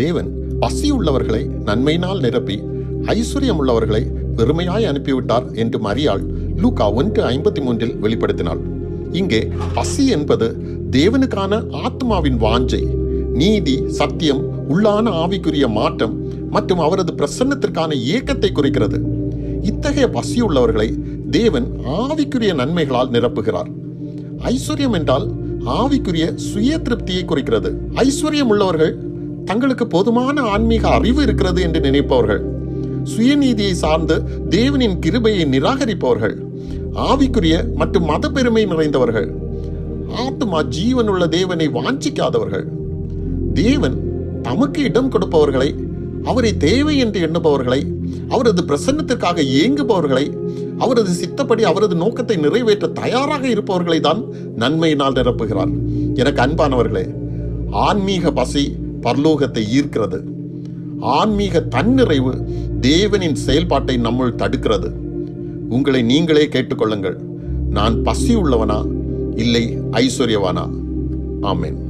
தேவன் பசி உள்ளவர்களை நன்மையினால் நிரப்பி ஐஸ்வர்யம் உள்ளவர்களை வெறுமையாய் அனுப்பிவிட்டார் என்று மரியாள் லூகா ஒன்று ஐம்பத்தி மூன்றில் வெளிப்படுத்தினாள். இங்கே பசி என்பது தேவனுக்கான ஆத்மாவின் வாஞ்சை நீதி சத்தியம் உள்ளான ஆவிக்குரிய மாற்றம் மற்றும் அவரது பிரசன்னத்திற்கான ஏக்கத்தை குறிக்கிறது. இத்தகைய பசி உள்ளவர்களை தேவன் ஆவிக்குரிய நன்மைகளால் நிரப்புகிறார். ஐஸ்வர்யம் என்றால் ஆவிக்குரிய சுய திருப்தியை குறிக்கிறது. ஐஸ்வர்யம் உள்ளவர்கள் தங்களுக்கு போதுமான ஆன்மீக அறிவு இருக்கிறது என்று நினைப்பவர்கள். சுயநீதியை சார்ந்து தேவனின் கிருபையை நிராகரிப்பவர்கள். ஆவிக்குரிய மற்றும் மத பெருமை நிறைந்தவர்கள். ஆத்மா ஜீவனுள்ள தேவனை வாஞ்சிக்காதவர்கள். தேவன் தமக்கு இடம் கொடுப்பவர்களை அவரை தேவை என்று எண்ணுபவர்களை அவரது பிரசன்னத்திற்காக ஏங்குபவர்களை அவரது சித்தப்படி அவரது நோக்கத்தை நிறைவேற்ற தயாராக இருப்பவர்களை தான் நன்மையினால் நிரப்புகிறார். எனக்கு அன்பானவர்களே ஆன்மீக பசி பரலோகத்தை ஈர்க்கிறது. ஆன்மீக தன்னிறைவு தேவனின் செயல்பாட்டை நம்முள் தடுக்கிறது. உங்களை நீங்களே கேட்டுக்கொள்ளுங்கள். நான் பசி உள்ளவனா? இல்லை ஐஸ்வர்யவானா? ஆமேன்.